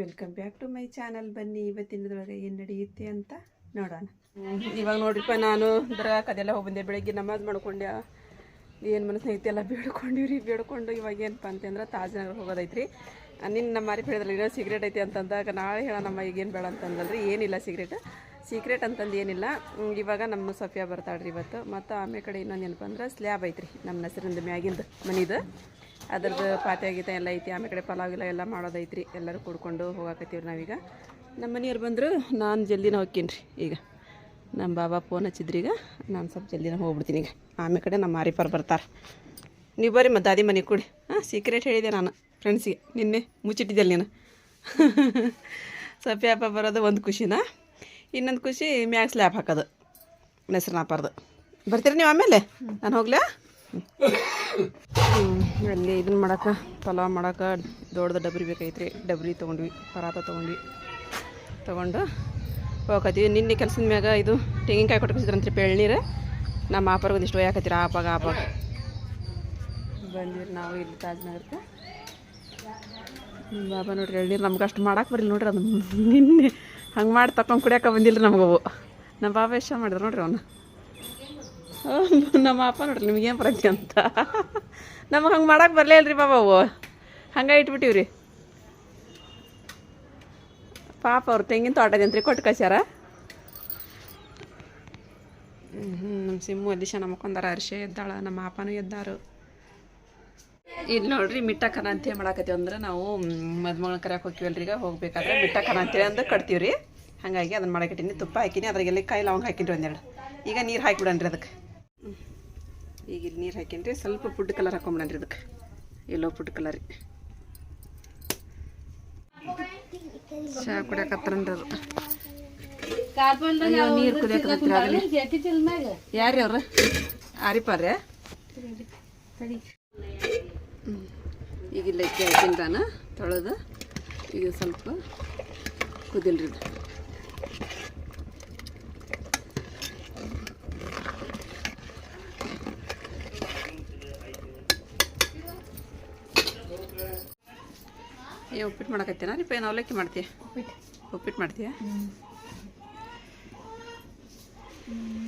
Welcome back to my channel ಬನ್ನಿ ಇವತ್ತಿನದೊಳಗೆ ಏನು ನಡೆಯುತ್ತೆ ಅಂತ ನೋಡೋಣ. ಇವಾಗ ನೋಡ್ರಿಪ್ಪ, ನಾನು ದರ್ಗಾಕ್ ಅದೆಲ್ಲ ಹೋಗಿ ಬಂದೆ ಬೆಳಗ್ಗೆ ನಮಾಜ್ ಮಾಡ್ಕೊಂಡೆ. ಏನು ಐತಿ ಎಲ್ಲ ಬೇಡ್ಕೊಂಡಿವ್ರಿ, ಬೇಡ್ಕೊಂಡು ಇವಾಗ ಏನಪ್ಪ ಅಂತಂದ್ರೆ ತಾಜ್ನಗರ್ ಹೋಗೋದೈತ್ರಿ. ನಿನ್ನ ನಮ್ಮ ಮಾರಿ ಹೇಳಿದ್ರಲ್ಲ ಏನೋ ಸಿಗ್ರೇಟ್ ಐತಿ ಅಂತಂದಾಗ ನಾಳೆ ಹೇಳ ನಮ್ಮ ಈಗ ಏನು ಬೇಡ ಅಂತಂದಲ್ರಿ. ಏನಿಲ್ಲ ಸಿಗ್ರೇಟ್ ಸೀಕ್ರೆಟ್ ಅಂತಂದು ಏನಿಲ್ಲ. ಇವಾಗ ನಮ್ಮ ಸಫಿಯಾ ಬರ್ತಾಳ್ರಿ ಇವತ್ತು. ಮತ್ತು ಆಮೇಲೆ ಕಡೆ ಇನ್ನೊಂದು ಏನಪ್ಪ ಅಂದ್ರೆ ಸ್ಲ್ಯಾಬ್ ಐತ್ರಿ. ನಮ್ಮ ಹೆಸರಿಂದ ಮ್ಯಾಗಿಂದು ಮನಿದು. ಅದ್ರದ್ದು ಪಾತ್ರೆ ಗೀತೆ ಎಲ್ಲ ಐತಿ, ಆಮೇಲೆ ಕಡೆ ಪಲಾವ್ ಗಿಲ ಎಲ್ಲ ಮಾಡೋದೈತ್ರಿ. ಎಲ್ಲರೂ ಕೂಡ್ಕೊಂಡು ಹೋಗಾಕತ್ತೀವಿ ನಾವೀಗ. ನಮ್ಮ ಮನೆಯವ್ರು ಬಂದರು, ನಾನು ಜಲ್ದಿನ ಹೋಗ್ತೀನಿ ಈಗ. ನಮ್ಮ ಬಾಬಾ ಫೋನ್ ಹಚ್ಚಿದ್ರಿ ಈಗ, ನಾನು ಸ್ವಲ್ಪ ಜಲ್ದಿನ ಹೋಗ್ಬಿಡ್ತೀನಿ ಈಗ. ಆಮೇಲೆ ಕಡೆ ನಮ್ಮ ಮಾರಿಪರ್ ಬರ್ತಾರೆ. ನೀವು ಬರ್ರಿ ಮತ್ತು ದಾದಿ ಮನೆಗೆ ಕೊಡಿ. ಹಾಂ ಸೀಕ್ರೆಟ್ ಹೇಳಿದೆ ನಾನು ಫ್ರೆಂಡ್ಸಿಗೆ ನಿನ್ನೆ ಮುಚ್ಚಿಟ್ಟಿದ್ದೆ ನೀನು? ಸಪ್ಪೆ ಹಬ್ಬ ಬರೋದು ಒಂದು ಖುಷಿನ? ಇನ್ನೊಂದು ಖುಷಿ ಮ್ಯಾಗ್ ಸ್ಲ್ಯಾಬ್ ಹಾಕೋದು ಮೆಸ್ರನ್ನ ನಾಪಾರ್ದು ಬರ್ತೀರಿ ನೀವು ಆಮೇಲೆ? ನಾನು ಹೋಗ್ಲಾ? ಅಲ್ಲಿ ಇದನ್ನ ಮಾಡಕ್ಕೆ ಪಲಾವ್ ಮಾಡಕ್ಕೆ ದೊಡ್ಡದ ಡಬ್ರಿ ಬೇಕೈತ್ರಿ ಡಬ್ರಿ ತೊಗೊಂಡ್ವಿ, ಪರಾತ ತೊಗೊಂಡ್ವಿ. ತೊಗೊಂಡು ಹೋಗತ್ತೀವಿ ನಿನ್ನೆ ಕೆಲಸದ ಮ್ಯಾಗ ಇದು ತೆಂಗಿನಕಾಯಿ ಕೊಟ್ಕೊಸಿದ್ರಂತ್ರಿ ಬೆಳ್ನೀರು ನಮ್ಮ ಆಪರ್ಗೆ ಒಂದಿಷ್ಟು ಒಯ್ಯಾಕತ್ತೀರ, ಆಪಾಗ ಆಪಾಗ. ಬಂದಿರಿ ನಾವು ಇಲ್ಲಿ ತಾಜ್ನಗರಕ್ಕೆ. ನಿಮ್ಮ ಬಾಬಾ ನೋಡ್ರಿ, ಎಳ್ನೀರು ನಮ್ಗೆ ಅಷ್ಟು ಮಾಡಕ್ಕೆ ಬರಲಿಲ್ಲ ನೋಡ್ರಿ ಅದು ನಿನ್ನೆ ಹಂಗೆ ಮಾಡಿ ತಕೊಂಡು ಕುಡಿಯೋಕೆ ಬಂದಿಲ್ಲ ನಮಗವು ನಮ್ಮ ಬಾಬಾ ಇಷ್ಟ ಮಾಡಿದ್ರು ನೋಡ್ರಿ ಅವನು. ನಮ್ಮ ಅಪ್ಪ ನೋಡ್ರಿ ನಿಮ್ಗೇನು ಪ್ರಜ್ಞೆ ಅಂತ? ನಮಗೆ ಹಂಗೆ ಮಾಡಕ್ಕೆ ಬರಲೇ ಇಲ್ರಿ ಅವು ಹಂಗೆ ಇಟ್ಬಿಟ್ಟಿವ್ರಿ. ಪಾಪ ಅವ್ರು ತೆಂಗಿನ ತೋಟದಂತ್ರಿ ಕೊಟ್ಟು ಕಳ್ಸ್ಯಾರ. ಹ್ಞೂ ನಮ್ಮ ಸಿಮ್ಮು ಅಲ್ಲಿ ಶನ ಮಕ್ಕೊಂದಾರ, ಅರ್ಶೆ ಎದ್ದಾಳ, ನಮ್ಮ ಅಪ್ಪನೂ ಎದ್ದಾರು. ಇಲ್ಲಿ ನೋಡ್ರಿ ಮಿಟ್ಟಕ್ಕನ ಅಂತ ಮಾಡಾಕತ್ತೀವಿ ಅಂದ್ರೆ ನಾವು ಮದ್ಮಗಳ ಕರೆಯಕ್ಕೆ ಹೋಗ್ತೀವಲ್ರಿ ಈಗ, ಹೋಗ್ಬೇಕಾದ್ರೆ ಮಿಟ್ಟಕ್ಕನ ಅಂತೇಳಿ ಅಂದ್ರೆ ಕಟ್ತೀವ್ರಿ. ಹಾಗಾಗಿ ಅದನ್ನ ಮಾಡಾಕಿಟ್ಟಿನಿ ತುಪ್ಪ ಹಾಕಿನಿ, ಅದ್ರಾಗೆಲ್ಲ ಕಾಯಿ ಲವಂಗ ಹಾಕಿನ್ರಿ ಒಂದೆರಡು. ಈಗ ನೀರು ಹಾಕಿಬಿಡನ್ರಿ ಅದಕ್ಕೆ ಈಗ ಇಲ್ಲಿ ನೀರು ಹಾಕಿನ್ರಿ. ಸ್ವಲ್ಪ ಫುಡ್ ಕಲರ್ ಹಾಕೊಂಬಿಡನ್ರಿ ಅದಕ್ಕೆ ಎಲ್ಲೋ ಫುಡ್ ಕಲರ್ ಚಹಾ ಕುಡಿಯಕತ್ತಾರನ್ರಿ ಅದು ಅಯ್ಯೋ, ನೀರು ಕುದಿಯಕತ್ತೀರ ಯಾರೀ ಅವ್ರ? ಆರಿಪಾರ್ರೆ? ಈಗ ಇಲ್ಲಿ ಹಾಕಿನಿ ತೊಳೆದು. ಈಗ ಸ್ವಲ್ಪ ಕುದಿಲ್ರಿ ಇದು. ಏ, ಉಪ್ಪಿಟ್ಟು ಮಾಡಕತ್ತೇನ ರೀ ಏನು ಅವಲಕ್ಕಿ ಮಾಡ್ತೀಯ? ಉಪ್ಪಿಟ್ಟು ಮಾಡ್ತೀಯ?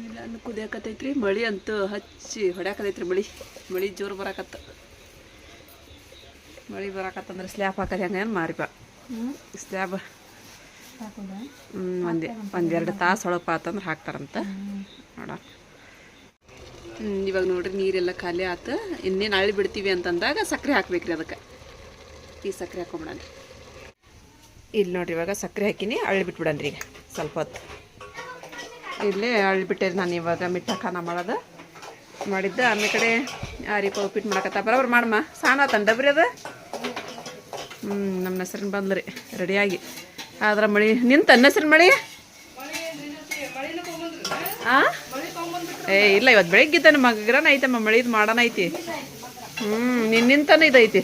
ಇಲ್ಲ ಕುದಿಯಕತ್ತೈತ್ರಿ. ಮಳಿ ಅಂತೂ ಹಚ್ಚಿ ಹೊಡ್ಯಾಕತೈತ್ರಿ ಮಳಿ. ಮಳಿ ಜೋರು ಬರಾಕತ್ತ. ಮಳಿ ಬರಾಕತ್ತಂದ್ರೆ ಸ್ಲ್ಯಾಬ್ ಹಾಕೋದು ಹೆಂಗೆ ಮಾರಿಪ ಸ್ಲ್ಯಾಬ್ ಹ್ಞೂ ಒಂದೇ ಒಂದೆರಡು ತಾಸು ಹೊಳಪ ಆತಂದ್ರೆ ಹಾಕ್ತಾರಂತ. ನೋಡ ಇವಾಗ ನೋಡ್ರಿ ನೀರೆಲ್ಲ ಖಾಲಿ ಆತು. ಇನ್ನೇನು ನಾಳೆ ಬಿಡ್ತೀವಿ ಅಂತಂದಾಗ ಸಕ್ಕರೆ ಹಾಕ್ಬೇಕ್ರಿ ಅದಕ್ಕೆ. ಈ ಸಕ್ಕರೆ ಹಾಕೊಂಬಿಡೋಣ ಇಲ್ಲಿ ನೋಡ್ರಿ ಇವಾಗ ಸಕ್ಕರೆ ಹಾಕಿನಿ ಅಳ್ಳಿ ಬಿಟ್ಬಿಡನ್ರಿ ಈಗ ಸ್ವಲ್ಪ ಹೊತ್ತು. ಇಲ್ಲೇ ಅಳ್ಳಿಬಿಟ್ಟೆ ನಾನು ಇವಾಗ ಮಿಠ ಖಾನ ಮಾಡೋದು. ಮಾಡಿದ್ದೆ ಆಮೇಲೆ ಕಡೆ ಆರಿಪ ಉಪ್ಪಿಟ್ಟು ಮಾಡಕತ್ತ ಬರೋಬ್ರು ಮಾಡಮ್ಮ ಸಾಣ ತಂಡಬ್ರಿ ಡಬ್ರಿ ಅದು. ಹ್ಞೂ ನಮ್ಮ ಹೆಸ್ರಿನ ಬಂದ್ರಿ ರೆಡಿಯಾಗಿ ಆದ್ರೆ ಮಳಿ ನಿಂತ ಹೆಸ್ರಿನ ಮಳಿ? ಹಾಂ ಏ ಇಲ್ಲ ಇವತ್ತು ಬೆಳಿಗ್ಗೆ ತಾನೆ ಮಗನ ಐತಮ್ಮ ಮಳಿದು ಮಾಡೋಣ ಐತಿ ಹ್ಞೂ ನಿನ್ನಿಂತನೂ ಇದೈತಿ.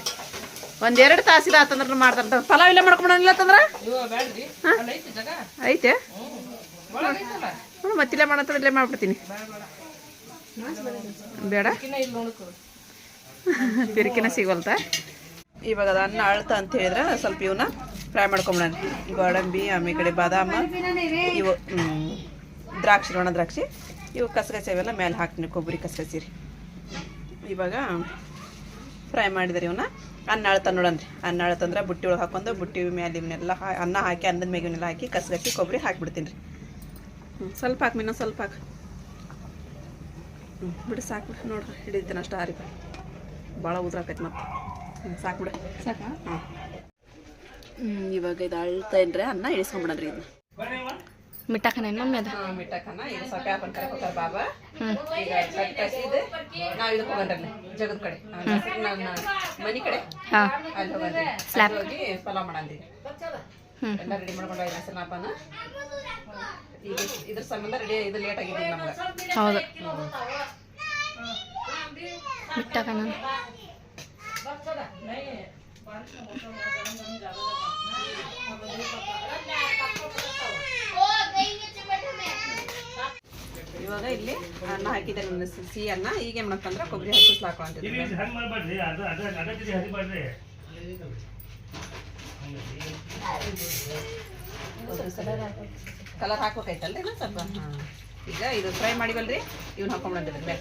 ಒಂದೆರಡು ತಾಸಿದ ಆತಂದ್ರೆ ಮಾಡ್ತಾರ ಪಲಾವ್ ಇಲ್ಲ ಮಾಡ್ಕೊಂಡಿಲ್ಲ ಅಂತಂದ್ರೆ? ಐತೆ ಹ್ಞೂ ಮತ್ತಿಲ್ಲ ಮಾಡತ್ತ ಇಲ್ಲೇ ಮಾಡ್ಬಿಡ್ತೀನಿ. ಬೇಡ? ಬಿರಿಕಿನ ಸಿಗೋಲ್ತ ಇವಾಗ ಅದು ಅನ್ನ ಅಳ್ತ ಅಂತ ಹೇಳಿದ್ರೆ ಸ್ವಲ್ಪ ಇವನ್ನ ಫ್ರೈ ಮಾಡ್ಕೊಂಬಿಡೋಣ ಗೋಡಂಬಿ ಆಮೇಲೆ ಕಡೆ ಬಾದಾಮ ಇವು ದ್ರಾಕ್ಷಿ ಒಣ ದ್ರಾಕ್ಷಿ ಇವು ಕಸಗಸಿ ಅವೆಲ್ಲ ಮೇಲೆ ಹಾಕ್ತೀನಿ ಕೊಬ್ಬರಿ ಕಸಗಸಿ ರೀ. ಇವಾಗ ಫ್ರೈ ಮಾಡಿದ್ರಿ ಇವನ್ನ ಅನ್ನ ಅಳತ ನೋಡನ್ರಿ. ಅನ್ನ ಅಳ್ತಂದ್ರೆ ಬುಟ್ಟಿ ಒಳಗೆ ಹಾಕೊಂಡು ಬುಟ್ಟಿ ಮೇಲೆ ಇವನ್ನೆಲ್ಲ ಹಾ ಅನ್ನ ಹಾಕಿ ಅನ್ನದ ಮೇಲೆ ಇವನ್ನೆಲ್ಲ ಹಾಕಿ ಕಸಗಟ್ಟಿ ಕೊಬ್ಬರಿ ಹಾಕಿಬಿಡ್ತೀನಿ ರೀ. ಹ್ಞೂ ಸ್ವಲ್ಪ ಹಾಕಿ ಇನ್ನೊಂದು ಸ್ವಲ್ಪ ಹಾಕಿ. ಹ್ಞೂ ಬಿಡಿ ಸಾಕು ಬಿಡು. ನೋಡ್ರಿ ಹಿಡಿದಿದ್ದೇನೆ ಅಷ್ಟು ಆರಿ ಭಾಳ ಉದ್ರಾಕೈತಿ ಮತ್ತೆ. ಹ್ಞೂ ಸಾಕು ಬಿಡು. ಸಾಕಾ? ಹ್ಞೂ ಹ್ಞೂ ಇವಾಗ ಇದು ಅಳ್ತಾ ರೀ ಅನ್ನ ಇಳಿಸ್ಕೊಂಬಿಡನ್ರಿ ಇದನ್ನ ಮಿಠಾಖಾನೆ ಮಮ್ಮಿ ಅದ. ಮಿಟ್ಟಕ್ಕನ್ನ ಈಗ ಸ್ವಲ್ಪ ಹಾಕೊಂಡು ಕರೆಕ್ ಬಾಬಾ? ಈಗ ಸಟ್ ಕಸಿದೆ ನಾವು ಇದಕ್ಕೆ ಹೋಗಂದ್ರಲ್ಲಿ ಜಗದ ಕಡೆ. ನನ್ನ ಮನೆ ಕಡೆ. ಹಾ. ಅಲ್ಲಿ ಹೋಗಂದ್ರಿ ಹೋಗಿ ಪಲಾವ್ ಮಾಡಂದಿ. ಎಲ್ಲ ರೆಡಿ ಮಾಡ್ಕೊಂಡು ಹೋಗಿ ಈಗ ಇದ್ರ ಸಂಬಂಧ ರೆಡಿ ಇದು ಲೇಟ್ ನಮ್ಗೆ. ಹೌದು. ಮಿಠಾಖಾನ ಇವಾಗ ಇಲ್ಲಿ ಅನ್ನ ಹಾಕಿದೆ ನನ್ನ ಸಿಹಿ ಅನ್ನ. ಈಗ ಏನ್ ಮಾಡ್ತಂದ್ರೆ ಕೊಬ್ಬರಿ ಹಚ್ಚಿ ಹಾಕೊಂತಿದ್ದೆ ಕಲರ್ ಹಾಕ್ಬೇಕಾಯ್ತಲ್ರಿ ಇನ್ನೊಂದ್ ಸ್ವಲ್ಪ? ಹಾಂ. ಈಗ ಇದು ಫ್ರೈ ಮಾಡಿವಲ್ರಿ ಇವ್ನ ಹಾಕೊಂಡ್ಬಿಡೋದ್ರಿ ಮೇಲೆ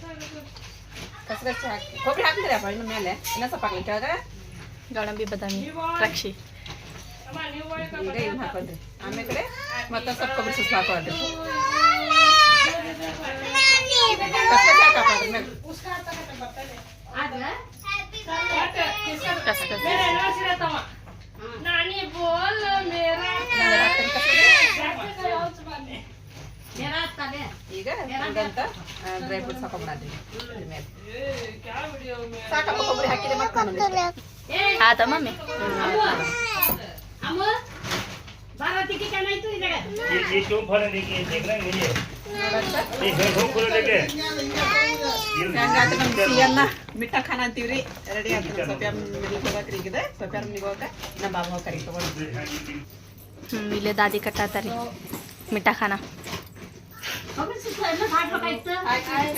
ಕಸಗಚ್ಚಿ ಹಾಕಿ ಕೊಬ್ಬರಿ ಹಾಕಿದ್ರಿ ಅಪ್ಪ ಇನ್ನು ಮೇಲೆ? ಇನ್ನೂ ಸ್ವಲ್ಪ ಹಾಕ್ಲಿ? ಕೆಳಗೆ ಗೋಡಂಬಿ ಬದಾಮಿ ದ್ರಾಕ್ಷಿ. ಈಗ ಇವ್ನ ಹಾಕೊಂಡ್ರಿ. ಆಮೇಲೆ ಕಡೆ ಮತ್ತೊಂದು ಸ್ವಲ್ಪ ಕೊಬ್ಬರಿ ಸುಸ್ಲು ಹಾಕೊಂಡ್ರಿ ಕಸಗಚ್ಚಿ ಹಾಕಪ್ಪ ಅದ್ರ ಮೇಲೆ ಕಸಕಸಿ ಈಗ ಇದಂತ ಡ್ರೈ ಫ್ರೂಟ್ಸ್ ಹಾಕೊಂಡ್ಬಿಡೋದ್ರಿ ಇದ್ರ ಮೇಲೆ ಸಾಕಪ್ಪ ಕೊಬ್ಬರಿ ಹಾಕಿದೆ ಮತ್ತೆ ಆತ ಮಮ್ಮಿ ये ये क्यों फल ini kan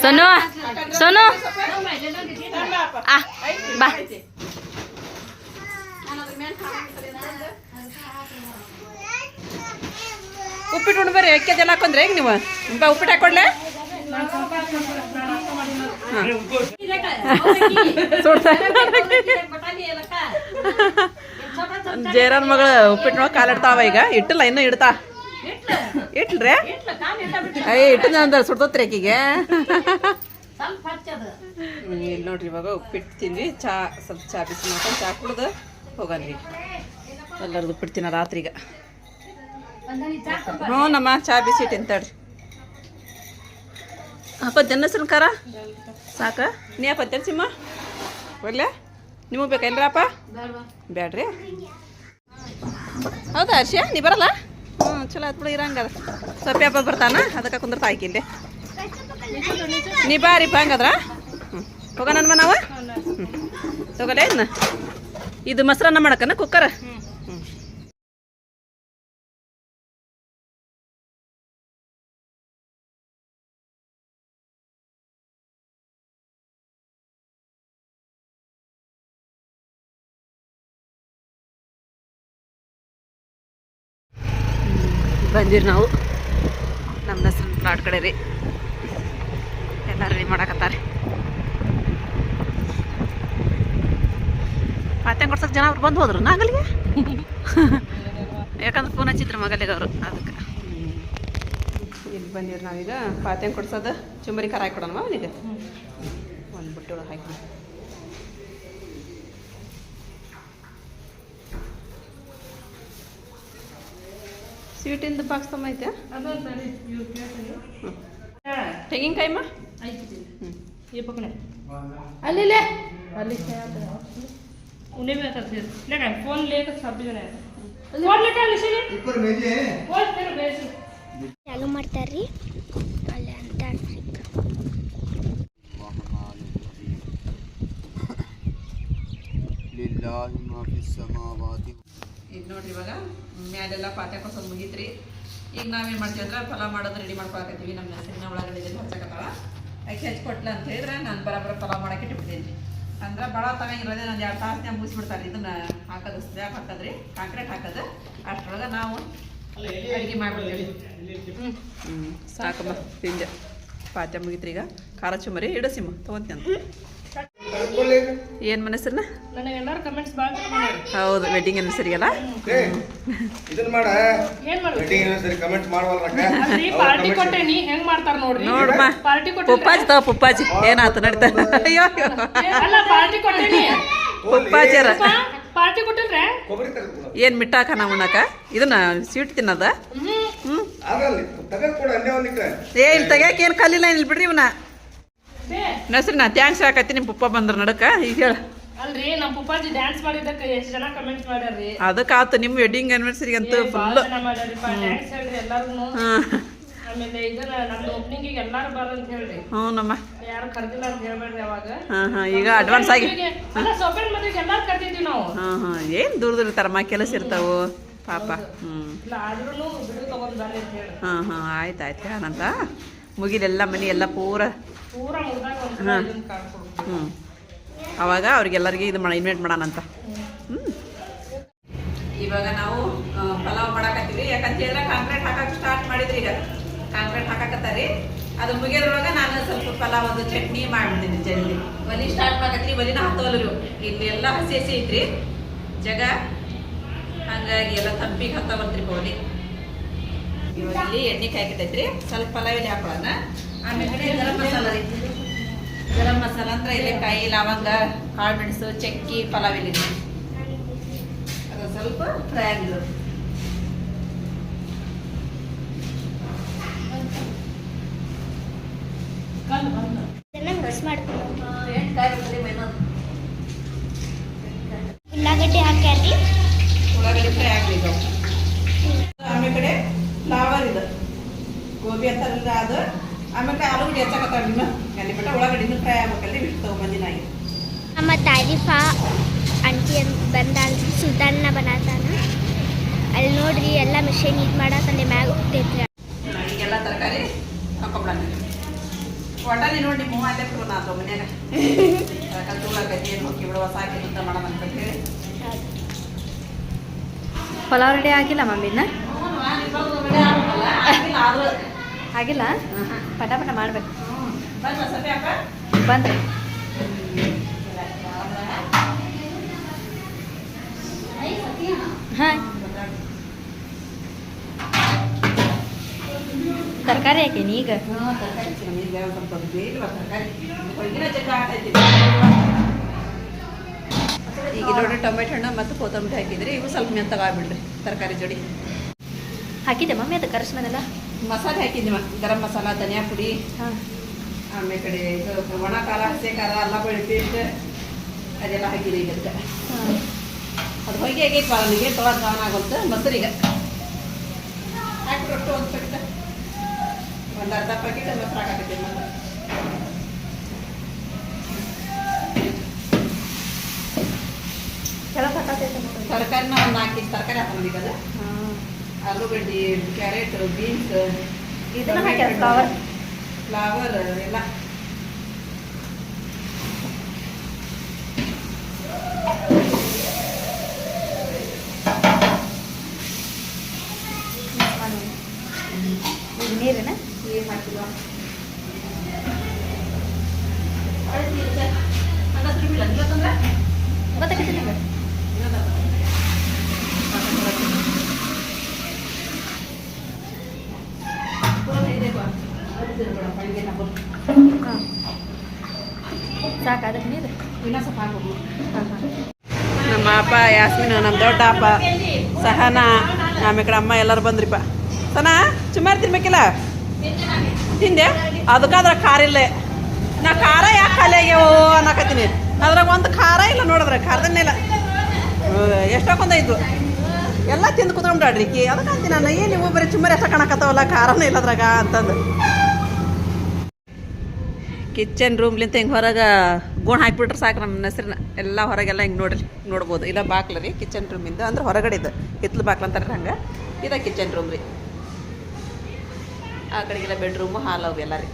Sono, sono, ah, bah. ಉಪ್ಪಿಟ್ಟು ಉಣ್ಬೇರಿ ಅಕ್ಕಿ ಜನ ಹಾಕೊಂಡ್ರೆ ಹೆಂಗ್ ನೀವು? ಬಾ, ಉಪ್ಪಿಟ್ಟು ಹಾಕೊಂಡ್ಲೆ? ಜೇರನ್ ಮಗಳ ಉಪ್ಪಿಟ್ಟು ನೋಡಿ ಕಾಲಿಡ್ತಾವ ಈಗ. ಇಟ್ಟಿಲ್ಲ, ಇನ್ನೂ ಇಡ್ತಾ. ಇಟ್ಲ್ರಿ? ಅಯ್ಯ ಇಟ್ಟಿದ ಅಂದ್ರೆ ಸುಡ್ತೋತ್ರಿ ಆಕಿಗೆ. ಇಲ್ಲಿ ನೋಡ್ರಿ ಇವಾಗ ಉಪ್ಪಿಟ್ಟು ತಿಂದ್ವಿ. ಚಾ, ಸ್ವಲ್ಪ ಚಾ ಬಿಸಿ ಮಾಡ್ಕೊಂಡು, ಚಾ ಕುಡ್ದು ಹೋಗನ್ರಿ ಎಲ್ಲರದು ಉಪ್ಪಿಟ್ಟು ತಿನ್ನೋ ರಾತ್ರಿಗ ಹ್ಞೂ ನಮ್ಮ ಚಾ ಬಿಸಿ ತಿಂತಾಳ್ರಿ. ಅಪ್ಪ ತಿನ್ನಸ್ರನ್ ಖಾರ? ಸಾಕ? ನೀ ಅಪ್ಪ ತಿನ್ಸಿಮ್ಮ ಒಳ್ಳೆ ನಿಮಗೆ ಬೇಕೇನ್ರಪ್ಪ ಬ್ಯಾಡ್ರಿ. ಹೌದಾ ಹರ್ಷ ನೀ ಬರಲ್ಲ? ಹ್ಞೂ, ಚಲೋ ಬಿಡು ಇರಂಗದ ಸೊಪ್ಪೆ ಹಬ್ಬ ಬರ್ತಾನ, ಅದಕ್ಕೆ ಕುಂದ್ರ ತಾಯ್ಕಿಂದೆ ನೀ ಬಾರಿಪ್ಪ ಹಂಗದ್ರ. ಹ್ಞೂ, ಹೋಗೋಣ ನಾವು? ಹ್ಞೂ. ತಗೋಲೆ ಇದು ಮೊಸರನ್ನ ಮಾಡಕ್ಕನ ಕುಕ್ಕರ್ ಬಂದಿರಿ ನಾವು. ನಮ್ಮ ಹೆಸರು ಫ್ಲಾಟ್ ಕಡೆ ರೀ ಎಲ್ಲ ರೆಡಿ ಮಾಡಕತ್ತಾರೆ. ಪಾತ್ಯ ಕೊಡ್ಸಕ್ಕೆ ಜನ ಅವ್ರು ಬಂದು ಹೋದ್ರು ನಾಗಲಿಗೆ ಯಾಕಂದ್ರೆ ಫೋನ್ ಹಚ್ಚಿದ್ರು ಮಗಲಿಗೆ ಅವರು, ಅದಕ್ಕೆ. ಇಲ್ಲಿ ಬಂದಿರಿ ನಾವೀಗ. ಪಾತ್ಯ ಕೊಡ್ಸೋದು ಚುಂಬರಿ ಖಾರ ಹಾಕಿ ಅವನಿಗೆ? ಸ್ವೀಟಿಂದ ಬಾಕ್ಸ್ ತಮ್ಮ ಐತೆ ತೆಂಗಿನಕಾಯಿಮ್ಮ ಅಲ್ಲಿಲೆ ಅಲ್ಲಿ उन्हें भी आता फिर लेकर फोन लेकर सब जने फोन लेकर लिखी फोन फिर भेज ಚಾಲು ಮಾಡ್ತಾರ್ರಿ ಅಲ್ಲಿ ಅಂಟಾರ್ಟಿಕ್ لله ما في السماوات ಈಗ ನೋಡ್ರಿ ಇವಾಗ ಮ್ಯಾಲೆಲ್ಲ ಪಾತ್ರೆ ಕೊಸೋದು ಮುಗೀತ್ರಿ. ಈಗ ನಾವೇನು ಮಾಡ್ತೀವಿ ಅಂದ್ರೆ ಪಲಾವ್ ಮಾಡೋದು ರೆಡಿ ಮಾಡ್ಕೊಳಕತ್ತೀವಿ. ನಮ್ಮ ಹೆಸರಿನ ಒಳಗಡೆ ಹಚ್ಚಕತ್ತಾಳ ಅಕ್ಕಿ ಹಚ್ಕೊಟ್ಲ ಅಂತ ಹೇಳಿದ್ರೆ ನಾನು ಬರೋಬ್ಬರ ಪಲಾವ್ ಮಾಡೋಕೆ ಇಟ್ಬಿಟ್ಟಿದ್ದೀನಿ. ಅಂದ್ರೆ ಭಾಳ ತಗೊಂಗಿರೋದೇ ನಾನು ಎರಡು ತಾಸನ್ಯಾಗ ಮುಗಿಸ್ಬಿಡ್ತಾರೆ ಇದನ್ನ ಹಾಕೋದು ಸ್ಲ್ಯಾಬ್ ಹಾಕೋದ್ರಿ. ಕಾಂಕ್ರೀಟ್ ಹಾಕೋದು. ಅಷ್ಟರೊಳಗೆ ನಾವು ಅಡುಗೆ ಮಾಡ್ಬಿಡ್ತೀವಿ. ಹ್ಞೂ ಸಾಕಮ್ಮ ತಿಂದೆ ಪಾತ್ರೆ ಮುಗಿತ್ರಿ ಈಗ ಖಾರ ಚುಮರಿ ಇಡಸಿಮ್ಮ ತೊಗೊಂತೀನಿ ಏನು ಮನಸ್ಸನ್ನ? ನನಗೆ ಎಲ್ಲರೂ ಕಮೆಂಟ್ಸ್ ಭಾಳ ಮಾಡ್ಯಾರ ಹೌದು ವೆಡ್ಡಿಂಗ್ ಆನಿವರ್ಸರಿಗೆಲ್ಲ ಇದನ್ನ ಮಾಡ. ಏನ್ ಮಾಡ್ಬೇಕು? ವೆಡ್ಡಿಂಗ್ ಸರಿ ಕಮೆಂಟ್ ಮಾಡವಲ್ರಕ್ಕ ಅಲ್ರಿ ಪಾರ್ಟಿ ಕೊಟ್ಟೇನಿ ಹೆಂಗ್ ಮಾಡ್ತಾರ ನೋಡ್ರಿ? ನೋಡಮ್ಮ ಪಾರ್ಟಿ ಕೊಟ್ಟೆ ಪುಪ್ಪಾಜಿ ತಗೋ ಪುಪ್ಪಾಜಿ. ಏನಾತ ನಡೀತಾ ಅಯ್ಯೋ ಅಲ್ಲ ಪಾರ್ಟಿ ಪಾರ್ಟಿ ಏನು ಮಿಟ್ಟಾಕ ನಾವು ಉಣ್ಣಾಕ? ಇದನ್ನ ಸ್ವೀಟ್ ತಿನ್ನದ? ಹ್ಮ್. ಕಲಿಲ್ಲ ಏ ಇಲ್ಲಿ ತೆಗ್ಯಾಕ ಏನು ಕಲ್ಲಿಲ್ಲ ಇಲ್ಲಿ ಬಿಡ್ರಿ ಇವನ್ನ? ಬೇ, ನಸ್ರಿ ನಾ ಥ್ಯಾಂಕ್ಸ್ ಹೇಳಕತ್ತಿ ನಿಮ್ಮ ಪಪ್ಪ ಬಂದ್ರ ನಡಕ. ಈಗ ಹೇಳ. ಅಲ್ರಿ ನಮ್ಮ ಪುಪ್ಪಾಜಿ ಡ್ಯಾನ್ಸ್ ಮಾಡಿದ್ದಕ್ಕೆ ಎಷ್ಟು ಜನ ಕಮೆಂಟ್ ಮಾಡ್ಯಾರ್ರಿ. ಅದಕ್ಕೆ ಆತು ನಿಮ್ಮ ವೆಡ್ಡಿಂಗ್ ಆನಿವರ್ಸರಿಗೆ ಅಂತೂ ಫುಲ್ ಹೇಳ್ರಿ ಎಲ್ಲಾರು ಹಾಂ ಆಮೇಲೆ ಇದನ್ನ ನಮ್ದು ಓಪನಿಂಗಿಗೆ ಎಲ್ಲಾರು ಬರ ಅಂತ ಹೇಳ್ರಿ. ಹ್ಞೂ ನಮ್ಮ ಯಾರು ಕರ್ದಿಲ್ಲ ಅಂತ ಹೇಳ್ಬೇಡ್ರಿ ಅವಾಗ. ಹಾಂ ಹಾಂ ಈಗ ಅಡ್ವಾನ್ಸ್ ಆಗಿ. ಮದ್ವೆಗೆ- ಅಲ್ಲ ಸೊಪ್ಪೇನ್ ಮದ್ವೆಗೆ ಎಲ್ಲಾರು ಕರ್ದಿದ್ವಿ ನಾವು. ಹಾಂ ಹಾಂ ಏನು ದೂರ ದೂರ ಇರ್ತಾರಮ್ಮ ಕೆಲಸ ಇರ್ತಾವು. ಪಾಪ. ಹ್ಞೂ ಇಲ್ಲ ಆದ್ರೂ ಬಿಡು ತಗೊಂಡ್ ಬರ್ರಿ ಅಂತ ಹೇಳಿ ಹಾಂ ಹಾಂ ಆಯ್ತು ಆಯ್ತು. ಹೇಳಂತ ಮುಗಿಲೆಲ್ಲ ಮನೆ ಎಲ್ಲ ಪೂರ ಹ್ಞೂ ಅವಾಗ ಅವ್ರಿಗೆಲ್ಲರಿಗೆ ಇದು ಮಾಡ ಇನ್ವೈಟ್ ಮಾಡೋಣಂತ. ಹ್ಞೂ ಇವಾಗ ನಾವು ಪಲಾವ್ ಮಾಡಾಕತ್ತೀವಿ. ಯಾಕಂತ ಹೇಳಿದ್ರೆ ಕಾಂಕ್ರೀಟ್ ಹಾಕಕ್ಕೆ ಸ್ಟಾರ್ಟ್ ಮಾಡಿದ್ರಿ ಈಗ. ಕಾಂಕ್ರೀಟ್ ಹಾಕಕತ್ತಾರಿ. ಅದು ಮುಗಿಯೋದ್ರೊಳಗ ನಾನು ಸ್ವಲ್ಪ ಪಲಾವ್ ಒಂದು ಚಟ್ನಿ ಮಾಡ್ತೀನಿ ಜಲ್ದಿ. ಒಲಿ ಸ್ಟಾರ್ಟ್ ಮಾಡಕತ್ರಿ ಒಲಿನ ಹತ್ತೋಲ್ರಿ ಇಲ್ಲಿ ಎಲ್ಲ ಹಸಿ ಹಸಿ ಐತ್ರಿ. ಜಗ ಹಂಗಾಗಿ ಎಲ್ಲ ತಂಪಿಗೆ ಹತ್ತ ಬರ್ತ್ರಿ ಒಲಿ. ಇವಾಗ ಇಲ್ಲಿ ಎಣ್ಣೆ ಕಾಯ್ಕಿಟ್ಟೈತ್ರಿ ಸ್ವಲ್ಪ ಪಲಾವ್ ಇಲ್ಲಿ ಹಾಕೊಳ್ಳೋಣ. ಆಮೇಲೆ ಗರಂ ಮಸಾಲ ರೀ. ಗರಂ ಮಸಾಲ ಅಂದ್ರೆ ಎಲೆಕಾಯಿ ಲವಂಗ ಕಾಳು ಮೆಣಸು ಚಕ್ಕಿ ಪಲಾವ್ ಎಲೆ ಅದು ಸ್ವಲ್ಪ ಫ್ರೈ ಆಗಿದ್ರು ಕಾಯಿ ಉಳ್ಳಾಗಡ್ಡಿ ಹಾಕ್ಯಾರ್ರಿ ಉಳ್ಳಾಗಡ್ಡಿ ಫ್ರೈ ಆಗ್ಬೇಕು ಆಮೇಲೆ ಕಡೆ ಫ್ಲವರ್ ಇದೆ. ಗೋಬಿ ಅಂತಾರಲ್ಲ ಅದು ಆಮೇಲೆ ಆಲೂಗಡ್ಡೆ ಹಚ್ಚಕತ್ತಾವ ಇನ್ನು ಅಲ್ಲಿ ಬಿಟ್ಟ ಉಳ್ಳಾಗಡ್ಡಿನೂ ಫ್ರೈ ಆಗ್ಬೇಕಲ್ಲಿ ಬಿಡ್ತಾವೆ ನಮ್ಮ ತಾರೀಫಾ ಆಂಟಿ ಅಂತ ಬಂದಾಳ್ರಿ ಸುಧಾರಣ ಬನಾತಾನ ಅಲ್ಲಿ ನೋಡ್ರಿ ಎಲ್ಲ ಮಿಷಿನ್ ಇದು ಮಾಡತ್ತಲ್ಲಿ ಮ್ಯಾಗ ಹೋಗ್ತೈತ್ರಿ. ಈಗೆಲ್ಲ ತರಕಾರಿ ಹಾಕೊಂಬಿಡಣ ನೋಡಿ ನಿಮ್ಮ ಅಲ್ಲೇ ಕೊಡು ನಾನು ಮನ್ಯಾಗ. ತರಕಾರಿ ತುಳಾಕೈತಿ ಏನು ಹೋಗಿ ಬಿಡುವ ಸಾಕಿ ಅಂತ ಮಾಡೋಣ ಅಂತ ಹೇಳಿ. ಪಲಾವ್ ರೆಡಿ ಆಗಿಲ್ಲ ಮಮ್ಮಿನ ಆಗಿಲ್ಲ ಆದ್ರೂ. ಆಗಿಲ್ಲ ಪಟ ಪಟ ಮಾಡ್ಬೇಕು. ಬಂದ್ರಾ. ಹಾಂ ತರಕಾರಿ ಹಾಕೇನಿ ಈಗ. ಈಗ ನೋಡ್ರಿ ಟೊಮೆಟೊ ಹಣ್ಣು ಮತ್ತು ಕೊತ್ತಂಬರಿ ಹಾಕಿದ್ರಿ ಇವು ಸ್ವಲ್ಪ ಮೆತ್ತಗಾಗ್ಬಿಡ್ರಿ ತರಕಾರಿ ಜೋಡಿ. ಹಾಕಿದ್ದೆ ಮಮ್ಮಿ ಅದು ಕರಿಸ್ಮೇಲೆಲ್ಲ ಮಸಾಲೆ ಹಾಕಿದ್ವಿ ಗರಂ ಮಸಾಲ ಧನಿಯಾ ಪುಡಿ ಆಮೇಲೆ ಕಡೆ ಇದು ಒಣ ಖಾರ ಹಸಿ ಖಾರ ಅಲ್ಲ ಬೆಳ್ಳಿ ಪೇಸ್ಟ್ ಅದೆಲ್ಲ ಹಾಕಿದೆ ಈಗ ಅದಕ್ಕೆ ಹಾಂ. ಅದು ಹೊಯ್ಗೆ ಆಗೈತೆ ನನಗೆ ತೊಗೊಳಕ್ಕೆ ಕಾರಣ ಆಗುತ್ತೆ ಮೊಸರಿಗೆ. ಹಾಕಿಬಿಟ್ಟು ಒಂದು ಪ್ಯಾಕೆಟ್ ಒಂದು ಅರ್ಧ ಪ್ಯಾಕೆಟ್ ಮೊಸರು ಸಾಕಾಗ್ತೈತೆ ನೋಡಿ. ತರಕಾರಿನ ಒಂದು ನಾಲ್ಕು ತರಕಾರಿ ಹಾಕೊಂಡು ಅದು. ಹಾಂ. ಆಲೂಗಡ್ಡೆ ಕ್ಯಾರೆಟ್ ಬೀನ್ಸ್ ಇದನ್ನ ಹಾಕ್ಯಾರ ಫ್ಲವರ್ ಫ್ಲವರ್ ಎಲ್ಲ ಇದು ನೀರಿನ ಏನು ಹಾಕಿಲ್ಲ ಹಂಗಂದ್ರೆ ಬಿಡಲ್ಲ ಇವತ್ತಂದ್ರೆ ಗೊತ್ತಾಗತ್ತೆ ನಿಮಗೆ ಹಾಂ ಸಾಕು ಅದಕ್ಕೆ ನೀರು ಹಾಂ ಹಾಂ ನಮ್ಮ ಅಪ್ಪ ಯಾಸ್ಮಿನ್ ನಮ್ಮ ದೊಡ್ಡ ಅಪ್ಪ, ಸಹನ ಆಮೇಲೆ ಕಡೆ ಅಮ್ಮ ಎಲ್ಲರೂ ಬಂದ್ರಿಪ್ಪ ಸನ ಸುಮಾರು ತಿನ್ಬೇಕಿಲ್ಲ ತಿಂದೆ? ಅದಕ್ಕಾದ್ರೆ ಖಾರ ಇಲ್ಲ. ನಾ ಖಾರ ಯಾಕೆ ಖಾಲಿ ಆಗ್ಯಾವ ಅನ್ನಕತ್ತೀನಿ. ಅದ್ರಾಗ ಒಂದು ಖಾರ ಇಲ್ಲ ನೋಡಿದ್ರೆ ಖಾರದನ್ನೇ ಇಲ್ಲ. ಎಷ್ಟೊಂದೈತು ಎಲ್ಲ ತಿಂದು ಕುತ್ಕೊಂಡ್ರಿ ಅದಕ್ಕೆ ಅಂತೀನಿ ನಾನು ಏನು ನೀವು ಬರೀ ಸುಮ್ಮನೆ ಎಷ್ಟ ಕಾಣಕತ್ತಾವಲ್ಲ, ಖಾರನೇ ಇಲ್ಲ ಅದ್ರಾಗ ಅಂತಂದು. ಕಿಚನ್ ರೂಮ್ಲಿಂತ ಹಿಂಗೆ ಹೊರಗೆ ಗೋಣ ಹಾಕ್ಬಿಟ್ರೆ ಸಾಕು ನಮ್ಮ ಹೆಸ್ರನ್ನ ಎಲ್ಲ ಹೊರಗೆಲ್ಲ ಹಿಂಗೆ ನೋಡ್ರಿ ನೋಡ್ಬೋದು. ಇಲ್ಲ ಬಾಕ್ಲ ರೀ, ಕಿಚನ್ ರೂಮಿಂದ. ಅಂದ್ರೆ ಹೊರಗಡೆ ಇದು, ಹಿತ್ಲು ಬಾಕ್ಲ ಅಂತಾರೆ ಹಂಗೆ. ಇದ ಕಿಚನ್ ರೂಮ್ ರೀ. ಆ ಕಡೆಗೆಲ್ಲ ಬೆಡ್ರೂಮು, ಹಾಲ್ ಅವು ಎಲ್ಲ ರೀ.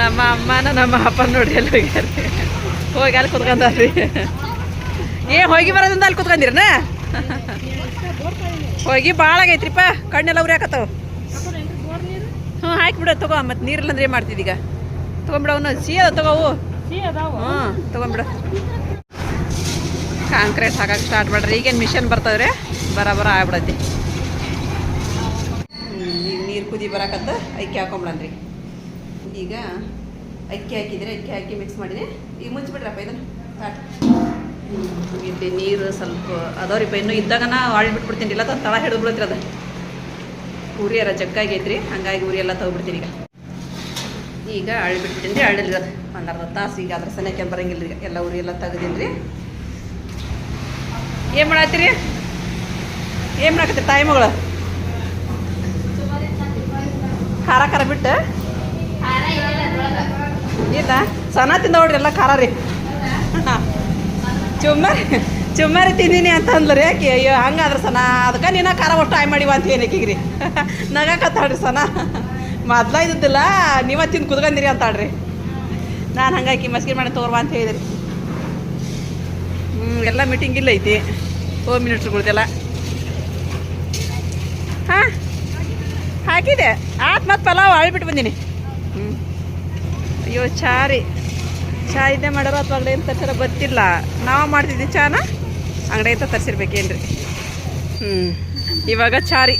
ನಮ್ಮ ಅಮ್ಮನ, ನಮ್ಮ ಅಪ್ಪ ನೋಡಿ ಎಲ್ಲ ಹೋಗಿ ಅಲ್ಲಿ ಕುತ್ಕೊಂಡಾರ್ರಿ ಏ, ಹೋಗಿ ಬರೋದಿಂದ ಅಲ್ಲಿ ಕುತ್ಕೊಂಡಿರನ? ಹೋಗಿ ಭಾಳ ಆಗೈತ್ರಿಪ್ಪ. ಕಣ್ಣೆಲ್ಲ ಉರಿ ಹಾಕತ್ತವು ಹ್ಞೂ ಹಾಕಿಬಿಡು, ತಗೋ. ಮತ್ತೆ ನೀರಿಲ್ಲ ಅಂದ್ರೆ ಏನು ಮಾಡ್ತಿದ್ದೀಗ? ತೊಗೊಂಬಿಡ ಅವನು. ಸಿಹಿ ಅದ ತಗೋವು. ಹ್ಞೂ ತೊಗೊಂಬಿಡು. ಕಾಂಕ್ರೀಟ್ ಹಾಕಕ್ಕೆ ಸ್ಟಾರ್ಟ್ ಮಾಡ್ರಿ. ಈಗೇನು ಮಿಷನ್ ಬರ್ತದ್ರಿ? ಬರಬರ ಬರ ಆಗ್ಬಿಡತಿ ಈಗ ನೀರು ಕುದಿ ಬರಕತ್ತ ಅಕ್ಕಿ ಹಾಕೊಂಬಿಡನ್ರಿ ಈಗ ಅಕ್ಕಿ ಹಾಕಿದ್ರೆ ಅಕ್ಕಿ ಹಾಕಿ ಮಿಕ್ಸ್ ಮಾಡಿದೆ. ಈಗ ಮುಚ್ಚಿಬಿಡ್ರಪ್ಪ ಇದನ್ನು. ಇಲ್ಲಿ ನೀರು ಸ್ವಲ್ಪ ಅದಾವ್ರಿಪ್ಪ. ಇನ್ನೂ ಇದ್ದಾಗನ ಆಳಿ ಬಿಟ್ಬಿಡ್ತೀನಿ. ಇಲ್ಲ ತಳ ಹಿಡಿದು ಬಿಡ್ತೀರಿ ಅದು. ಉರಿ ಎಲ್ಲ ಜಗ್ಗಾಗೈತ್ರಿ. ಹಂಗಾಗಿ ಉರಿ ಎಲ್ಲ ತಗೊಬಿಡ್ತೀನಿ ಈಗ. ಈಗ ಅಳ್ಳಿ ಬಿಟ್ಬಿಟ್ಟಿನಿ ರೀ ಅಳ್ಳಿಲ್ಲ ಒಂದು ಅರ್ಧ ತಾಸು ಈಗ ಅದ್ರ ಸನೇಕೆ ಬರಂಗಿಲ್ಲ ರೀ ಎಲ್ಲ ಊರಿ ಎಲ್ಲ ತೆಗ್ದೀನಿ ರೀ ಏನು ಮಾಡತ್ತೀರಿ? ಏನು ಮಾಡಕತ್ತೀರಿ ಟೈಮ್ಗಳು ಖಾರ ಖಾರ ಬಿಟ್ಟು? ಇಲ್ಲ. ಸನ ತಿಂದ ನೋಡ್ರಿ ಎಲ್ಲ ಖಾರ ರೀ. ಚುಮ್ಮರಿ ಚುಮ್ಮರಿ ತಿಂದೀನಿ ಅಂತ ಅಂದ್ಲು ಯಾಕೆ ಅಯ್ಯೋ, ಹಂಗಾದ್ರೆ ಸನ. ಅದಕ್ಕೆ ನೀನು ಖಾರ ಒಟ್ಟು ಆಯ್ ಮಾಡಿವ ಅಂತ ಏನಕ್ಕಿಗ್ರಿ ನಗಾಕತ್ತಾಳ್ರಿ ಸನ. ಮೊದ್ಲ ಇದ್ದಿದ್ದಿಲ್ಲ, ನೀವ ತಿಂದು ಅಂತ ಆಡ್ರಿ ನಾನು ಹಂಗಾಗಿ ಮಸ್ಕಿರ್ ಮಾಡಿ ತೋರ್ವ ಅಂತ ಹೇಳಿದ್ರಿ. ಹ್ಞೂ ಎಲ್ಲ ಮೀಟಿಂಗ್ ಇಲ್ಲ ಐತಿ. ಹೋಮ್ ಮಿನಿಟ್ಸ್ಗಳ್ದೆಲ್ಲ ಹಾಂ ಹಾಕಿ ಹಾಕಿದೆ. ಆತ್ ಮತ್ತೆ ಪಲಾವ್ ಆಳ್ಬಿಟ್ಟು ಬಂದೀನಿ. ಹ್ಞೂ ಅಯ್ಯೋ, ಚಾ ರೀ. ಚಾ ಇದ್ದೇ ಮಾಡೋರು ಅಥವಾ ಅಂಗಡಿ ಅಂತ ತರ್ಸಾರ ಗೊತ್ತಿಲ್ಲ. ನಾವು ಮಾಡ್ತಿದ್ವಿ ಚಾನ ಅಂಗಡಿ ಅಂತ ತರ್ಸಿರ್ಬೇಕೇನ್ರಿ. ಹ್ಞೂ ಇವಾಗ ಚಾ ರೀ.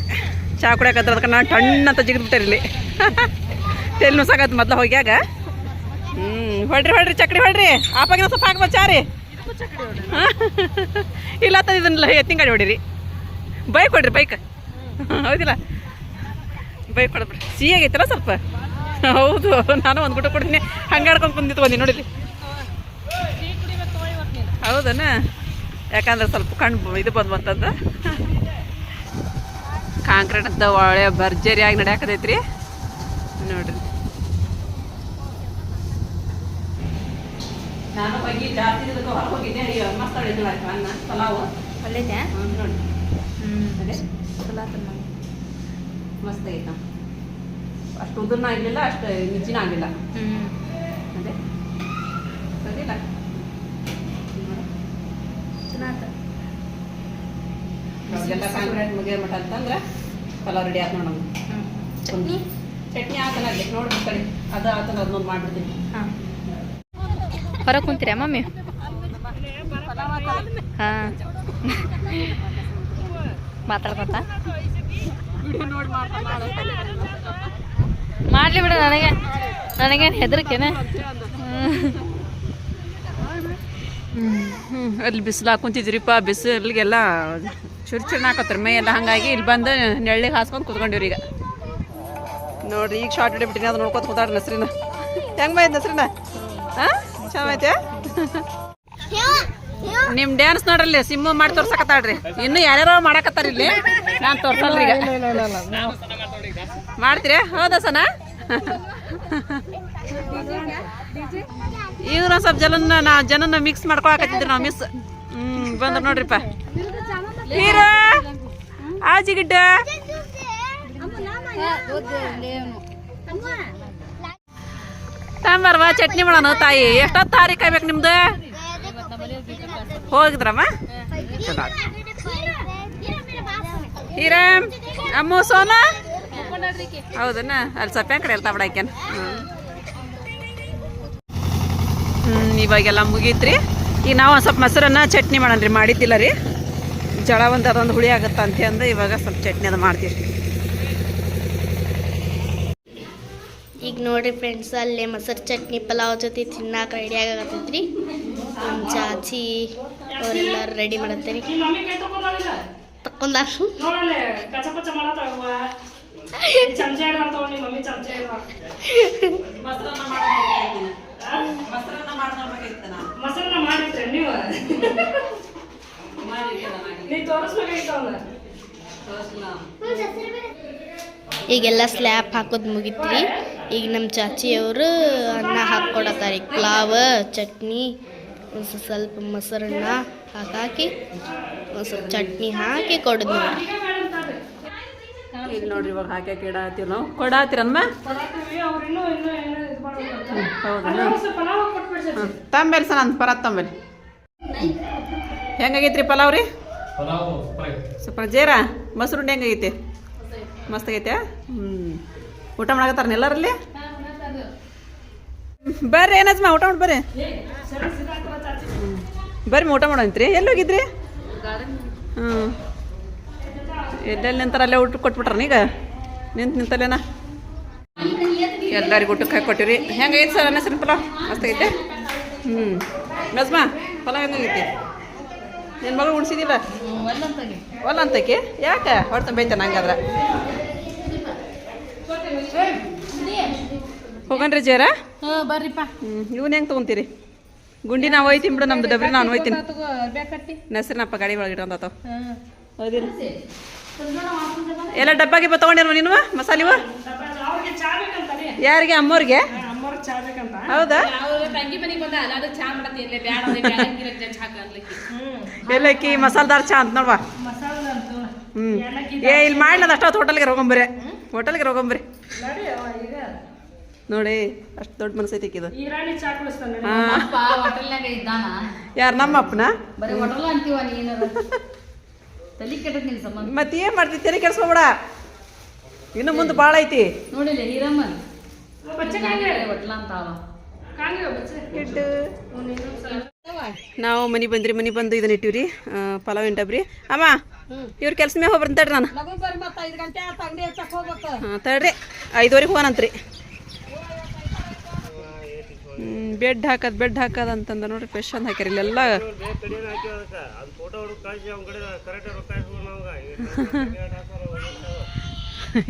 ಚಾ ಕುಡಿಯಕ್ಕೆ ಅದಕ್ಕೆ ನಾನು ಟಣ್ಣ ಅಂತ ಜಿಗಿದ್ಬಿಟ್ಟೆ ಇಲ್ಲಿ. ತೆಲ್ ನುಸಾಗತ್ ಮೊದ್ಲು ಹೋಗ್ಯಾಗ? ಹ್ಮ್, ಹೊಡ್ರಿ ಹೊಡ್ರಿ, ಚಕ್ಡಿ ಹೊಡ್ರಿ. ಆಪಾಗಿನ ಸ್ವಲ್ಪ ಹಾಕ್ಬ ಬಚ್ಚಾರಿ ರೀ. ಇಲ್ಲ ತಂದು ಇದನ್ನೆಲ್ಲ ಎತ್ತಿನ ಹೊಡಿರಿ. Bike ಹೊಡ್ರಿ, bike. ಹೌದಿಲ್ಲ? ಬೈಕ್ ಹೊಡ್ರಿ ಸಿಹಿ ಆಗೈತಲ್ಲ ಸ್ವಲ್ಪ? ಹೌದು, ನಾನು ಒಂದು ಗುಟ ಕೊಡ್ತೀನಿ. ಹಂಗಾಡ್ಕೊಂಡು ಕುಂದಿತ್ತು ಬಂದಿ ನೋಡಿರಿ. ಹೌದನ? ಯಾಕಂದ್ರೆ ಸ್ವಲ್ಪ ಕಣ್ಣು ಇದು ಬಂದು ಬಂತಂದು. ಕಾಂಕ್ರೀಟ್ ಅಂತ ಒಳ್ಳೆ ಭರ್ಜರಿಯಾಗಿ ನಡೆಯಾಕತೈತ್ರಿ. ನೋಡ್ರಿ. ನಾನು ಹೋಗಿ ಜಾಸ್ತಿ ಇದಕ್ಕೆ ಹೊರಗೆ ಹೋಗಿದ್ದೆ ಮಸ್ತ್ ಅಡಿಗೆ ಅನ್ನ ಪಲಾವು? ಒಳ್ಳೇದ್ಯಾ ಹ್ಮ್, ನೋಡಿ. ಹ್ಞೂ ಮಮ್ಮಿ ಮಸ್ತ್ ಐತ ಅಷ್ಟು ಉದುರ್ನ ಆಗಲಿಲ್ಲ ಅಷ್ಟು ಮಿಜ್ಜಿನ ಆಗಲಿಲ್ಲ. ಹ್ಞೂ ಅದೇ. ಸರಿಲ್ಲ ಆತ ಎಲ್ಲ ಕಾಂಕ್ರೀಟ್ ಮುಗಿಯೋ ಮಟ ಅಂತಂದ್ರೆ ಪಲಾವ್ ರೆಡಿ ಆಯ್ತು ಚಟ್ನಿ? ಚಟ್ನಿ ಅಲ್ಲಿ. ಕಡೆ ಅದು ಆತನ ಅದನ್ನೊಂದು ಮಾಡ್ಬಿಡ್ತೀನಿ. ಹಾಂ. ಹೊರಗೆ ಕುಂತೀರಾ ಮಮ್ಮಿ? ಹಾಂ. ಮಾತಾಡ್ಕೊತ? ಮಾಡಲಿ ಬಿಡು ನನಗೆ. ನನಗೇನು ಹೆದರಿಕೆನೆ? ಹ್ಞೂ ಅಲ್ಲಿ ಬಿಸಿಲು ಹಾಕೊಂತಿದ್ರಿಪ್ಪ ಬಿಸಿಲಿಗೆಲ್ಲ ಚುರು ಚುರ್ನ ಹಾಕತ್ತಾರೆ ಮೈ ಎಲ್ಲ ಹಂಗಾಗಿ ಇಲ್ಲಿ ಬಂದು ನೆಳ್ಳಿಗೆ ಹಾಸ್ಕೊಂಡು ಕುತ್ಕೊಂಡಿವ್ರಿ ಈಗ ನೋಡ್ರಿ, ಈಗ ಶಾರ್ಟ್ ಹಿಡಿಬಿಟ್ಟಿನಿ ಅದು ನೋಡ್ಕೊತ ಕೂತಾಡ್ರಿ ನಸ್ರಿನ. ಹೆಂಗ್ ಬೈದ್ ನಸ್ರಿನ? ಚೆನ್ನಾಗೈತೆ ನಿಮ್ಮ ಡ್ಯಾನ್ಸ್ ನೋಡ್ರಲ್ಲಿ ಸಿಮ್ಮು ಮಾಡಿ ತೋರ್ಸಕತ್ತಾಳ್ರಿ. ಇನ್ನು ಯಾರ್ಯಾರೋ ಮಾಡಕತ್ತಾರ ಇಲ್ಲಿ. ನಾನು ತೋರ್ಸಲ್ರಿ ಈಗ. ಮಾಡ್ತೀರಿ? ಹೌದಾ ಸನ? ಈಗ ನಾವು ಸ್ವಲ್ಪ ಜನನ ನಾ ಜನನ ಮಿಕ್ಸ್ ಮಾಡ್ಕೊಳಕತ್ತಿದ್ರಿ ನಾವು ಮಿಸ್ ಹ್ಮ್, ಬಂದ್ರ ನೋಡ್ರಿಪ್ಪ. ಹೀರೋ ಆಜಿಗಿಡ್ಡ ತಾಂಬರ್ವ ಚಟ್ನಿ ಮಾಡೋಣ ತಾಯಿ. ಎಷ್ಟೊತ್ತು ತಾರಿ ಕಾಯ್ಬೇಕು ನಿಮ್ದು? ಹೋಗಿದ್ರಮ್ಮ? ಹೀರಾಮ್ ಅಮ್ಮ, ಸೋನಾ? ಹೌದನ? ಅಲ್ಲಿ ಸಪ್ಪೆ ಕಡೆ ಇರ್ತಾ ಬಿಡಾಕ್ಯಾನ ಹ್ಞೂ ಇವಾಗೆಲ್ಲ ಮುಗೀತ್ರಿ. ಈಗ ನಾವು ಒಂದು ಸ್ವಲ್ಪ ಮೊಸರನ್ನ ಚಟ್ನಿ ಮಾಡೋಣ ಮಾಡಿದ್ದಿಲ್ಲ ರೀ. ಜಳ ಒಂದು ಅದೊಂದು ಹುಳಿ ಆಗುತ್ತೆ ಅಂತ ಅಂದು ಇವಾಗ ಸ್ವಲ್ಪ ಚಟ್ನಿ ಅದು ಮಾಡ್ತೀವಿ ಈಗ ನೋಡ್ರಿ ಫ್ರೆಂಡ್ಸ್ ಅಲ್ಲೇ ಮೊಸರು ಚಟ್ನಿ ಪಲಾವ್ ಜೊತೆ ತಿನ್ನಾಕ ರೆಡಿ ಆಗತ್ತೈತ್ರಿ ನಮ್ಮ ಚಾಚಿ ಅವರೆಲ್ಲರೂ ರೆಡಿ ಮಾಡತ್ತೇರಿ. ತಕೊಂಡಾರು ನೀವು? ಈಗೆಲ್ಲ ಸ್ಲ್ಯಾಪ್ ಹಾಕೋದು ಮುಗಿತ್ರಿ. ಈಗ ನಮ್ಮ ಚಾಚಿಯವರು ಅನ್ನ ಹಾಕ್ಕೊಡತ್ತಾರೆ ಈಗ ಪಲಾವ್ ಚಟ್ನಿ ಒಂದು ಸ್ವಲ್ಪ ಸ್ವಲ್ಪ ಮೊಸರನ್ನ ಹಾಕಾಕಿ ಒಂದು ಸ್ವಲ್ಪ ಚಟ್ನಿ ಹಾಕಿ ಕೊಡೋದು ನೋಡ್ರಿ. ಇಲ್ಲಿ ನೋಡ್ರಿ ಇವಾಗ ಹಾಕಿ ಇಡಾತೀವಿ ನಾವು. ಕೊಡಾತಿರಮ್ಮ ತಂಬೇರಿ ಅವ್ರು ಇನ್ನೂ ಇನ್ನೂ ಏನೋ ಇದು ಮಾಡ್ಬೇಕು ಹೌದಾ ಸ್ವಲ್ಪ ಪಲಾವ್ ಕೊಟ್ಬಿಡ್ಸಿ ಹ್ಞೂ ತಂಬೇಲಿ ಸರ್ ಅಂತ ಪರ ತಂಬೇರಿ ಹೆಂಗಾಗೈತ್ರಿ ಪಲಾವ್ ರೀ? ಸ್ವಲ್ಪ ಜೇರ? ಮೊಸರು ಹೆಂಗಾಗೈತಿ? ಮಸ್ತ್ ಆಗೈತೆ. ಹ್ಞೂ ಊಟ ಮಾಡಕತ್ತಾರ ಎಲ್ಲರಲ್ಲಿ? ಬರ್ರಿ ಏನಜ್ಮ ಊಟ ಮಾಡಿ ಬರ್ರಿ. ಬರ್ರಿ ಊಟ ಮಾಡೋಂತ್ರಿ ಎಲ್ಲಿ ಹೋಗಿದ್ರಿ ಹ್ಞೂ ಎಲ್ಲೆಲ್ಲಿ ನಿಂತಾರ ಅಲ್ಲೇ ಊಟ ಕೊಟ್ಬಿಟ್ರ ಈಗ? ನಿಂತು ನಿಂತಲ್ಲೇನ? ಎಲ್ಲರಿಗೂ ಊಟಕ್ಕೆ ಹಾಕಿ ಕೊಟ್ಟಿರಿ ಹೆಂಗೈತೆ ಸರ್ ಅನ್ನ ಪಲಾವ್ ಮಸ್ತ್ ಐತೆ ಹ್ಞೂ ನಜ್ಮಾ ಪಲಾವ್ ಹೆಂಗೈತಿ ನಿನ್ನ ಮಗಳು ಉಣ್ಸಿದಿಲ್ಲ? ಒಲ್ಲಂತಕಿ ಯಾಕೆ? ಹೊಡ್ತ ಬೈತಾನ ಹಂಗಾದ್ರೆ? ಹೋಗನ್ರಿ ಜೇರ ಬರ್ರಿಪ್ಪ. ಇವನ್ ಹೆಂಗ್ ತಗೊಂತೀರಿ? ಗುಂಡಿ ನಾವು ಒಯ್ತೀನಿ ಬಿಡು ನಮ್ದು ಡಬ್ರಿ ನಾನು ಒಯ್ತೀನಿ ನೆಸರಿನಪ್ಪ ಗಾಡಿ ಒಳಗೆ ಇಟ್ಟಂತ ಹೋದಿರಿ ಎಲ್ಲ ಡಬ್ಬಾಗಿ ತೊಗೊಂಡಿರುವ ನೀನು? ಮಸಾಲಿವ ಯಾರಿಗೆ ಅಮ್ಮವ್ರಿಗೆ ಹೌದಾ? ತಂಗಿ ಮಸಾಲದಾರ್ ಚಾ ಅಂತ ನೋಡ್ವಾ. ಹ್ಮ್. ಏ ಇಲ್ಲಿ ಮಾಡ್ಲದ ಅಷ್ಟೊತ್ತು ಹೋಟೆಲ್ಗೆ ಹೋಗಂಬ್ರಿ. ಹೋಟೆಲ್ಗೆ ಹೋಗಂಬ್ರಿ. ನೋಡಿ ಅಷ್ಟು ದೊಡ್ಡ ಮನಸ್ಸೈತಿ ಇದು ಯಾರು ನಮ್ಮ ಅಪ್ಪನ ಮತ್ತೆ ಏನ್ ಮಾಡ್ತಿ? ತಲೆ ಕೆಡ್ಸ್ಕೊಬೇಡ. ಇನ್ನು ಮುಂದೆ ಬಾಳ ಐತಿ. ನೋಡಿಲ್ಲ ಹೀರಮ್ಮನ್ ಬಚ್ಚ ಕಾಂಗ್ರೆ ಬಚ್ಚಲ ಅಂತ ಅವ ಕಾಂಗ್ರೆ ಬಚ್ಚ ನಾವು ಮನೆ ಬಂದ್ರಿ, ಮನೆ ಬಂದು ಇದನ್ನ ಇಟ್ಟಿವ್ರಿ. ಪಲಾವ್ ಡಬ್ರಿ ಅಮ್ಮ, ಇವ್ರ ಕೆಲ್ಸ ಮ್ಯಾಗ ಹೋಗ್ಬರ್ತೀನಿ ತಡ್ರಿ ನಾನು. ತಡ್ರಿ. ಐದುವರೆಗೆ ಹೋಗನಂತ್ರಿ. ಬೆಡ್ ಹಾಕದ್ ಬೆಡ್ ಹಾಕದ್ ಅಂತಂದ ನೋಡ್ರಿ ಅಂತ ಹಾಕ್ಯಾರ ಇಲ್ಲೆಲ್ಲ.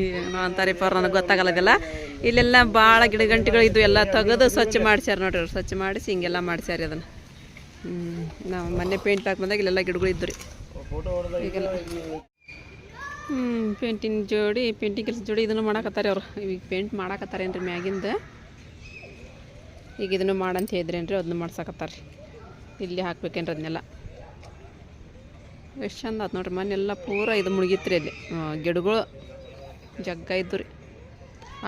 ಏನೋ ಫೋಟೋ ಪರ್ ನನಗೆ ಗೊತ್ತಾಗಲ್ಲದಿಲ್ಲ ಇಲ್ಲೆಲ್ಲ ಭಾಳ ಗಿಡ ಗಂಟೆಗಳು ಇದ್ದು ಎಲ್ಲ ತೆಗೆದು ಸ್ವಚ್ಛ ಮಾಡ್ಸ್ಯಾರ ನೋಡ್ರಿ ಅವ್ರು. ಸ್ವಚ್ಛ ಮಾಡಿಸಿ ಹಿಂಗೆಲ್ಲ ಮಾಡ್ಸ್ಯಾರ ಅದನ್ನು. ಹ್ಞೂ ನಾವು ಮೊನ್ನೆ ಪೇಂಟ್ ಹಾಕಿ ಬಂದಾಗ ಇಲ್ಲೆಲ್ಲ ಗಿಡಗಳು ಇದ್ದು ರೀ. ಫೋಟೋ ಹೊಡೆದ ಈಗೆಲ್ಲ. ಹ್ಞೂ ಪೇಂಟಿಂಗ್ ಜೋಡಿ ಪೇಂಟಿಂಗ್ ಕೆಲಸ ಜೋಡಿ ಇದನ್ನು ಮಾಡಾಕತ್ತಾರೆ ಅವ್ರು. ಈಗ ಪೇಂಟ್ ಮಾಡಾಕತ್ತಾರೇನ್ರಿ ಮ್ಯಾಗಿಂದ? ಈಗ ಇದನ್ನು ಮಾಡಂತ ಹೇಳಿದ್ರೇನ್ರಿ ಅದನ್ನು ಮಾಡ್ಸಕತ್ತಾರೆ ಇಲ್ಲಿ ಹಾಕ್ಬೇಕೇನ್ರಿ ಅದನ್ನೆಲ್ಲ. ಎಷ್ಟು ಚಂದ ಆತು ನೋಡ್ರಿ ಮನೆಲ್ಲ ಪೂರ ಇದು ಮುಳುಗಿತ್ರಿ ಅಲ್ಲಿ. ಗಿಡಗಳು ಜಗ್ಗ ಇದ್ದು ರೀ.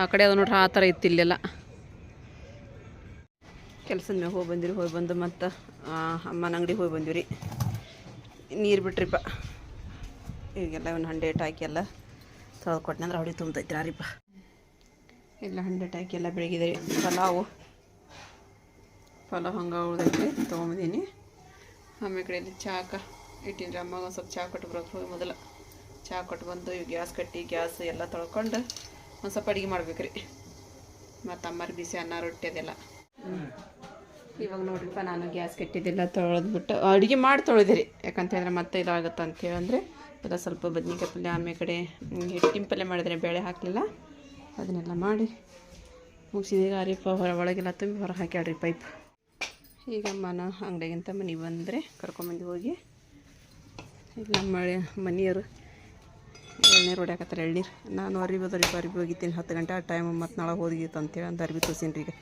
ಆ ಕಡೆ ಅದು ನೋಡ್ರಿ, ಆ ಥರ ಇತ್ತು ಇಲ್ಲೆಲ್ಲ. ಕೆಲಸದ ಮ್ಯಾಗ ಹೋಗಿ ಬಂದಿರಿ, ಹೋಗಿ ಬಂದು ಮತ್ತು ಅಮ್ಮನ ಅಂಗಡಿಗೆ ಹೋಗಿ ಬಂದಿವಿ ನೀರು ಬಿಟ್ರಿಪ್ಪ. ಈಗೆಲ್ಲ ಒಂದು ಹಂಡೇಟ್ ಹಾಕಿ ಎಲ್ಲ ತೊಳೆದು ಕೊಟ್ಟನಂದ್ರೆ ಅವಳಿ ತುಂಬ್ತೈತಿ ರಾರಿಪ್ಪ ಎಲ್ಲ ಹಂಡೇಟ್ ಹಾಕಿ ಎಲ್ಲ ಬೆಳಗಿದ್ರಿ. ಪಲಾವು. ಪಲಾವ್ ಹಂಗೆ ಉಳ್ದೈತಿ ತೊಗೊಂಬಂದೀನಿ. ಆಮೇಲೆ ಕಡೆ ಇಲ್ಲಿ ಚಾಕ ಇಟ್ಟಿನ್ರಿ. ಅಮ್ಮಗೆ ಒಂದು ಸ್ವಲ್ಪ ಚಹಾ ಕೊಟ್ಟು ಬರೋಕೆ ಹೋಗಿ ಮೊದಲು. ಚಹಾ ಕೊಟ್ಟು ಬಂದು ಇವು ಗ್ಯಾಸ್ ಕಟ್ಟಿ, ಗ್ಯಾಸ್ ಎಲ್ಲ ತೊಳ್ಕೊಂಡು ಒಂದು ಸ್ವಲ್ಪ ಅಡುಗೆ ಮಾಡ್ಬೇಕ್ರಿ. ಮತ್ತು ಅಮ್ಮರು ಬಿಸಿ ಅನ್ನ, ರೊಟ್ಟಿ ಅದೆಲ್ಲ. ಇವಾಗ ನೋಡ್ರಿಪ್ಪ, ನಾನು ಗ್ಯಾಸ್ ಕೆಟ್ಟಿದ್ದೆಲ್ಲ ತೊಳೆದ್ಬಿಟ್ಟು, ಅಡುಗೆ ಮಾಡಿ ತೊಳೆದಿರಿ. ಯಾಕಂತಂದ್ರೆ ಮತ್ತೆ ಇದಾಗುತ್ತೆ ಅಂತೇಳಿ ಅಂದರೆ ಎಲ್ಲ ಸ್ವಲ್ಪ ಬದ್ನಿಕಾಯಿ ಪಲ್ಯ ಆಮೇಲೆ ಕಡೆ ಹಿಟ್ಟಿನ ಪಲ್ಯ ಮಾಡಿದ್ರೆ ಬೇಳೆ ಹಾಕಲಿಲ್ಲ. ಅದನ್ನೆಲ್ಲ ಮಾಡಿ ಮುಗಿಸಿದೀಗ ಅರಿಪ ಹೊರ, ಒಳಗೆಲ್ಲ ತುಂಬಿ ಹೊರ ಹಾಕ್ಯಾಡ್ರಿ ಪೈಪ್. ಈಗ ಅಮ್ಮನ ಅಂಗಡಿಗಿಂತ ಮನೆ ಬಂದರೆ ಕರ್ಕೊಂಬಂದು ಹೋಗಿ, ಈಗ ನಮ್ಮ ಮನೆಯವರು ಎಳ್ನೀರು ಹೊಡ್ಯಾಕತ್ತಾರೆ ಎಳ್ನೀರು. ನಾನು ಅರಿಬೋದು ಅರಿಬಿ ಹೋಗಿದ್ದೀನಿ. ಹತ್ತು ಗಂಟೆ ಆ ಟೈಮ್ ಮತ್ತು ನಾಳೆ ಹೋಗಿತ್ತು ಅಂತೇಳಿ ಅಂತ ಅರಿಬಿ ತೋರಿಸಿನ್ರಿ ಈಗ.